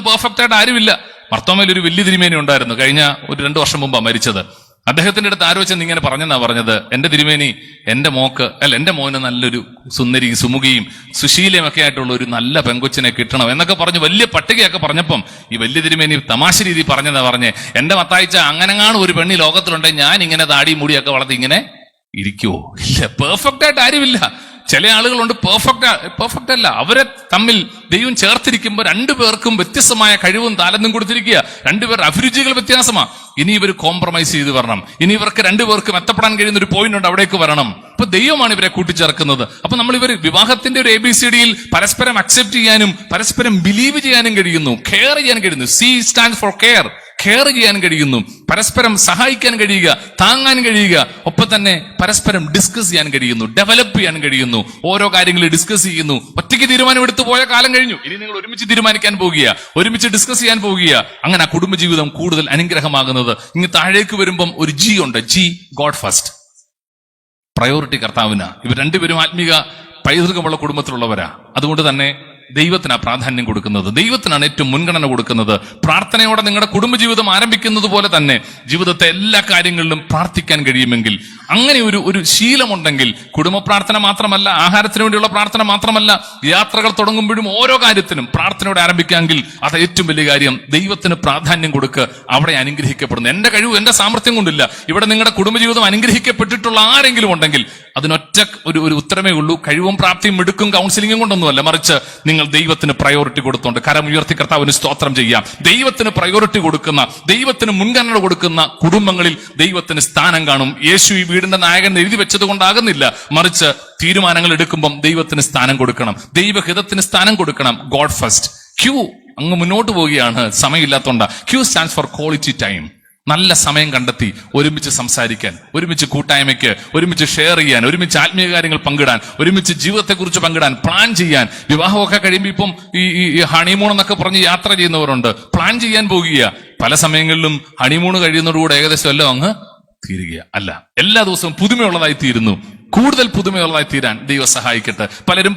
Perfect ആയിട്ട് ആരുമില്ല. മർത്തോമയിൽ ഒരു വലിയ തിരുമേനി ഉണ്ടായിരുന്നു. കഴിഞ്ഞ ഒരു രണ്ട് വർഷം മുമ്പാണ് മരിച്ചത്. അദ്ദേഹത്തിന്റെ അടുത്ത് ആരോ ചെന്ന് ഇങ്ങനെ പറഞ്ഞെന്നാ പറഞ്ഞത്. എന്റെ തിരുമേനി എന്റെ മോക്ക് അല്ല എന്റെ മോന് നല്ലൊരു സുന്ദരിയും സുമുഖിയും സുശീലയും ഒക്കെ ആയിട്ടുള്ള ഒരു നല്ല പെങ്കൊച്ചിനെ കിട്ടണം എന്നൊക്കെ പറഞ്ഞ് വലിയ പട്ടികയൊക്കെ പറഞ്ഞപ്പം ഈ വലിയ തിരുമേനി തമാശ രീതി പറഞ്ഞതാ പറഞ്ഞേ. എന്റെ മത്തായിച്ച അങ്ങനെങ്ങാണ് ഒരു പെണ്ണി ലോകത്തിലുണ്ടെങ്കിൽ ഞാൻ ഇങ്ങനെ താടി മുടിയൊക്കെ വളർത്തി ഇങ്ങനെ ഇരിക്കുവോ? ഇല്ല പെർഫെക്റ്റ് ആയിട്ട് ആരുമില്ല. ചില ആളുകളുണ്ട് പെർഫെക്റ്റ് പെർഫെക്റ്റ് അല്ല. അവരെ തമ്മിൽ ദൈവം ചേർത്തിരിക്കുമ്പോൾ രണ്ടുപേർക്കും വ്യത്യസ്തമായ കഴിവും താലന്തും കൊടുത്തിരിക്കുക. രണ്ടുപേർ അഭിരുചികൾ വ്യത്യാസമാ. ഇനി ഇവർ കോംപ്രമൈസ് ചെയ്ത് വരണം. ഇനി ഇവർക്ക് രണ്ടുപേർക്കും എത്തപ്പെടാൻ കഴിയുന്ന ഒരു പോയിന്റ് ഉണ്ട് അവിടേക്ക് വരണം. അപ്പൊ ദൈവമാണ് ഇവരെ കൂട്ടിച്ചേർക്കുന്നത്. അപ്പൊ നമ്മൾ ഇവർ വിവാഹത്തിന്റെ ഒരു എ ബി സി ഡിയിൽ പരസ്പരം അക്സെപ്റ്റ് ചെയ്യാനും പരസ്പരം ബിലീവ് ചെയ്യാനും കഴിയുന്നു. കെയർ ചെയ്യാനും കഴിയുന്നു. C stand for care care ചെയ്യാൻ കഴിയുന്നു. പരസ്പരം സഹായിക്കാൻ കഴിയുക താങ്ങാൻ കഴിയുക ഒപ്പം തന്നെ പരസ്പരം ഡിസ്കസ് ചെയ്യാൻ കഴിയുന്നു ഡെവലപ്പ് ചെയ്യാൻ കഴിയുന്നു. ഓരോ കാര്യങ്ങൾ ഡിസ്കസ് ചെയ്യുന്നു. ഒറ്റയ്ക്ക് തീരുമാനമെടുത്ത് പോയ കാലം കഴിഞ്ഞു. ഇനി നിങ്ങൾ ഒരുമിച്ച് തീരുമാനിക്കാൻ പോകുക ഒരുമിച്ച് ഡിസ്കസ് ചെയ്യാൻ പോകുക. അങ്ങനെ ആ കുടുംബജീവിതം കൂടുതൽ അനുഗ്രഹമാകുന്നത്. ഇങ്ങ് താഴേക്ക് വരുമ്പം ഒരു ജി ഉണ്ട്. ജി ഗോഡ് ഫസ്റ്റ് പ്രയോറിറ്റി കർത്താവിനാ. ഇവർ രണ്ടുപേരും ആത്മീക പൈതൃകമുള്ള കുടുംബത്തിലുള്ളവരാ. അതുകൊണ്ട് തന്നെ ദൈവത്തിനാ പ്രാധാന്യം കൊടുക്കുന്നത്. ദൈവത്തിനാണ് ഏറ്റവും മുൻഗണന കൊടുക്കുന്നത്. പ്രാർത്ഥനയോടെ നിങ്ങളുടെ കുടുംബജീവിതം ആരംഭിക്കുന്നത് പോലെ തന്നെ ജീവിതത്തെ എല്ലാ കാര്യങ്ങളിലും പ്രാർത്ഥിക്കാൻ കഴിയുമെങ്കിൽ അങ്ങനെ ഒരു ഒരു ശീലമുണ്ടെങ്കിൽ കുടുംബ പ്രാർത്ഥന മാത്രമല്ല ആഹാരത്തിന് വേണ്ടിയുള്ള പ്രാർത്ഥന മാത്രമല്ല യാത്രകൾ തുടങ്ങുമ്പോഴും ഓരോ കാര്യത്തിനും പ്രാർത്ഥനയോടെ ആരംഭിക്കാമെങ്കിൽ അത് ഏറ്റവും വലിയ കാര്യം ദൈവത്തിന് പ്രാധാന്യം കൊടുക്കുക അവിടെ അനുഗ്രഹിക്കപ്പെടുന്നു. എന്റെ കഴിവ് എന്റെ സാമർഥ്യം കൊണ്ടില്ല. ഇവിടെ നിങ്ങളുടെ കുടുംബജീവിതം അനുഗ്രഹിക്കപ്പെട്ടിട്ടുള്ള ആരെങ്കിലും ഉണ്ടെങ്കിൽ അതിനൊറ്റ ഒരു ഒരു ഉത്തരമേ ഉള്ളൂ. കഴിവും പ്രാപ്തിയും മിടുക്കും കൗൺസിലിംഗും കൊണ്ടൊന്നുമല്ല. മറിച്ച് നിങ്ങൾ ദൈവത്തിന് പ്രയോറിറ്റി കൊടുത്തോണ്ട് കരം ഉയർത്തി കർത്താവിന് സ്തോത്രം ചെയ്യാം. ദൈവത്തിന് പ്രയോറിറ്റി കൊടുക്കുന്ന ദൈവത്തിന് മുൻഗണന കൊടുക്കുന്ന കുടുംബങ്ങളിൽ ദൈവത്തിന് സ്ഥാനം കാണും. യേശു ഈ വീടിന്റെ നായകൻ എഴുതി വെച്ചത് കൊണ്ടാകുന്നില്ല. മറിച്ച് തീരുമാനങ്ങൾ എടുക്കുമ്പം ദൈവത്തിന് സ്ഥാനം കൊടുക്കണം. ദൈവഹിതത്തിന് സ്ഥാനം കൊടുക്കണം. ഗോഡ് ഫസ്റ്റ് ക്യൂ അങ്ങ് മുന്നോട്ട് പോവുകയാണ്. സമയമില്ലാത്തോണ്ട. Q stands for quality time നല്ല സമയം കണ്ടെത്തി ഒരുമിച്ച് സംസാരിക്കാൻ ഒരുമിച്ച് കൂട്ടായ്മയ്ക്ക് ഒരുമിച്ച് ഷെയർ ചെയ്യാൻ ഒരുമിച്ച് ആത്മീയ കാര്യങ്ങൾ പങ്കിടാൻ ഒരുമിച്ച് ജീവിതത്തെക്കുറിച്ച് പങ്കിടാൻ പ്ലാൻ ചെയ്യാൻ. വിവാഹമൊക്കെ കഴിയുമ്പോൾ ഇപ്പം ഈ ഹണിമൂൺ എന്നൊക്കെ പറഞ്ഞ് യാത്ര ചെയ്യുന്നവരുണ്ട്. പ്ലാൻ ചെയ്യാൻ പോകുക പല സമയങ്ങളിലും ഹണിമൂൺ കഴിയുന്നതോടുകൂടെ ഏകദേശം എല്ലാം അങ്ങ് തീരുക അല്ല എല്ലാ ദിവസവും പുതുമയുള്ളതായി തീരുന്നു. കൂടുതൽ പുതുമയുള്ളതായി തീരാൻ ദൈവം സഹായിക്കട്ടെ. പലരും